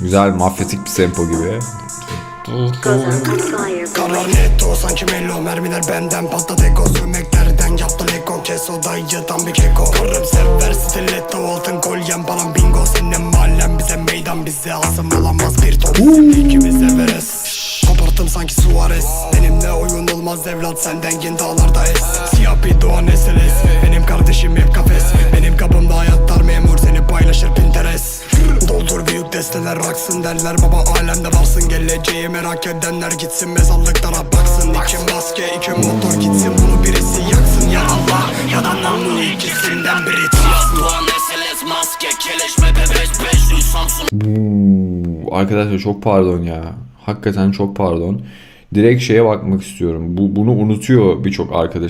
Güzel mafyatik bir tempo gibi. Kalarnetto sanki mello mermiler benden patladı ego Sürmeklerden yaptı lego kes odayı tam bir keko. Karım sever stiletto altın kolyem palam bingo Senin mahallem bize meydan bize asım olamaz bir top. Bizim ikimize veres Koparttım sanki Suarez. Benimle oyun olmaz evlat sen dengin dağlarda es. Siyah bir doğan desteler aksın derler Baba alemde varsın geleceği merak edenler Gitsin mezarlıklara baksın İki maske iki motor gitsin Bunu birisi yaksın Ya Allah ya da namlu ikisinden biri çıksın maske keleş MP 5500 Samsung Buu, Arkadaşlar çok pardon ya. Hakikaten çok pardon. Direkt şeye bakmak istiyorum. Bu, bunu unutuyor birçok arkadaş.